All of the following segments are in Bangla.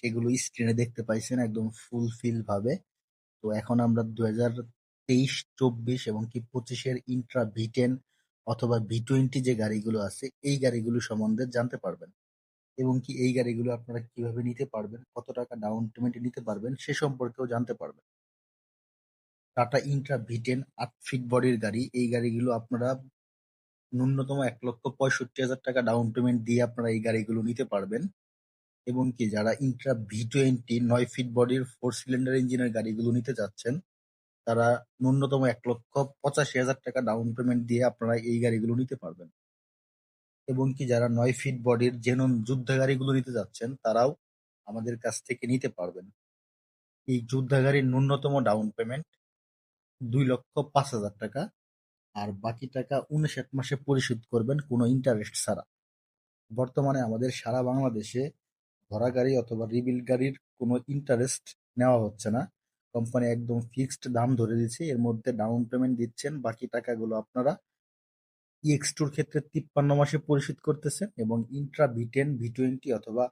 সেগুলো স্ক্রিনে দেখতে পাইছেন একদম ফুলফিল ভাবে। তো এখন আমরা দু হাজার তেইশ, চব্বিশ এবং কি পঁচিশের ইন্ট্রা ভি টেন অথবা ভি টোয়েন্টি যে গাড়িগুলো আছে, এই গাড়িগুলো সম্বন্ধে জানতে পারবেন। এবং কি এই গাড়িগুলো আপনারা কীভাবে নিতে পারবেন, কত টাকা ডাউন পেমেন্টে নিতে পারবেন, সে সম্পর্কেও জানতে পারবেন। টাটা ইন্ট্রা ভি টেন আট ফিট বডির গাড়ি, এই গাড়িগুলো আপনারা ন্যূনতম এক লক্ষ পঁয়ষট্টি হাজার টাকা ডাউন পেমেন্ট দিয়ে আপনারা এই গাড়িগুলো নিতে পারবেন। এবং কি যারা ইন্ট্রা ভি টোয়েন্টি নয় ফিট বডির ফোর সিলিন্ডার ইঞ্জিনের গাড়িগুলো নিতে যাচ্ছেন, তারা ন্যূনতম এক লক্ষ পঁচাশি হাজার টাকা ডাউন পেমেন্ট দিয়ে আপনারা এই গাড়িগুলো নিতে পারবেন। এবং কি যারা নয় ফিট বডির জেনন যুদ্ধ গাড়িগুলো নিতে যাচ্ছেন, তারাও আমাদের কাছ থেকে নিতে পারবেন। এই যুদ্ধ গাড়ির ন্যূনতম ডাউন পেমেন্ট দুই লক্ষ পাঁচ হাজার টাকা, আর বাকি টাকা উনষাট মাসে পরিশোধ করবেন কোনো ইন্টারেস্ট ছাড়া। বর্তমানে আমাদের সারা বাংলাদেশে ভরা গাড়ি অথবা রিবিল গাড়ির কোনো ইন্টারেস্ট নেওয়া হচ্ছে না। কোম্পানি একদম ফিক্সড দাম ধরে দিচ্ছে, এর মধ্যে ডাউন পেমেন্ট দিচ্ছেন, বাকি টাকাগুলো আপনারা ইএক্স টুর ক্ষেত্রে তিপ্পান্ন মাসে পরিশোধ করতেছেন এবং Intra V ten V twenty অথবা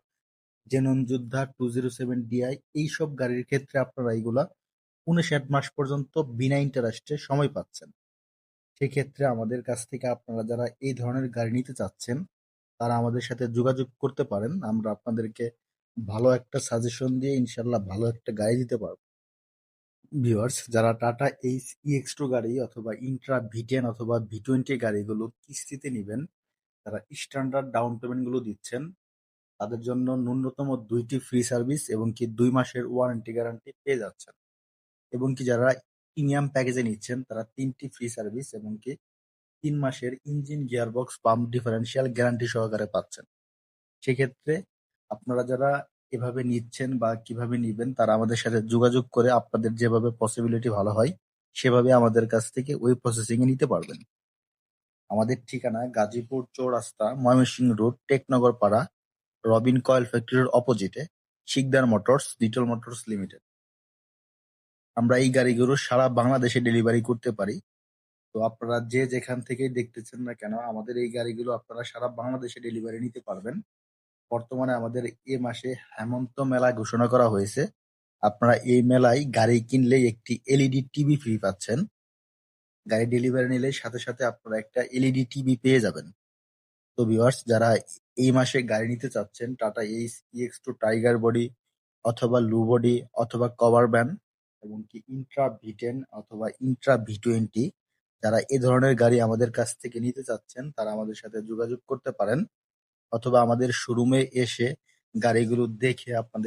Xenon Yodha two zero seven DI এইসব গাড়ির ক্ষেত্রে আপনারা এইগুলা উনষাট মাস পর্যন্ত বিনা ইন্টারেস্টে সময় পাচ্ছেন। সেক্ষেত্রে আমাদের কাছ থেকে আপনারা যারা এই ধরনের গাড়ি নিতে চাচ্ছেন তারা আমাদের সাথে যোগাযোগ করতে পারেন। আমরা আপনাদেরকে ভালো একটা সাজেশন দিয়ে ইনশাল্লাহ ভালো একটা গাড়ি দিতে পারব। ভিউয়ার্স যারা টাটা এইচ ইএক্স টু গাড়ি অথবা ইন্ট্রা ভি টেন অথবা ভি টোয়েন্টি গাড়িগুলো কিস্তিতে নেবেন, তারা স্ট্যান্ডার্ড ডাউন পেমেন্টগুলো দিচ্ছেন। তাদের জন্য ন্যূনতম দুইটি ফ্রি সার্ভিস এবং কি দুই মাসের ওয়ারেন্টি গ্যারান্টি পেয়ে যাচ্ছেন। এবং কি যারা প্রিমিয়াম প্যাকেজে নিচ্ছেন, তারা তিনটি ফ্রি সার্ভিস এবং কি তিন মাসের engine, gearbox, pump differential guarantee সহকারে পাচ্ছেন। সেক্ষেত্রে আপনারা যারা এভাবে নিচ্ছেন বা কীভাবে নিবেন, তারা আমাদের সাথে যোগাযোগ করে আপনাদের যেভাবে পসিবিলিটি ভালো হয়, সেভাবে আমাদের কাছ থেকে ওই প্রসেসিং এ নিতে পারবেন। আমাদের ঠিকানা Gazipur Chowrasta, Mymensingh road, Teknagar Para, Robin coil ফ্যাক্টরির অপোজিটে, Shikder motors little motors limited. আমরা এই গাড়িগুলো সারা বাংলাদেশে ডেলিভারি করতে পারি। তো আপনারা যে যেখান থেকেই দেখতেছেন না কেন, আমাদের এই গাড়িগুলো আপনারা সারা বাংলাদেশে ডেলিভারি নিতে পারবেন। বর্তমানে আমাদের এ মাসে হেমন্ত মেলা ঘোষণা করা হয়েছে। আপনারা এই মেলায় গাড়ি কিনলে একটি এলইডি টিভি ফ্রি পাচ্ছেন। গাড়ি ডেলিভারি নিলে সাথে সাথে আপনারা একটা এলইডি টিভি পেয়ে যাবেন। তো ভিউয়ার্স যারা এই মাসে গাড়ি নিতে চাচ্ছেন Tata H EX two tiger body অথবা লু বডি অথবা কভার ভ্যান এবং কি ইন্ট্রা ভি টেন অথবা ইন্ট্রা ভি টোয়েন্টি যারা এ ধরনের গাড়ি আমাদের কাছ থেকে নিতে চাচ্ছেন, তারা আমাদের সাথে যোগাযোগ করতে পারেন। অথবা আমাদের শোরুমে এসে গাড়িগুলো দেখে আপনাদের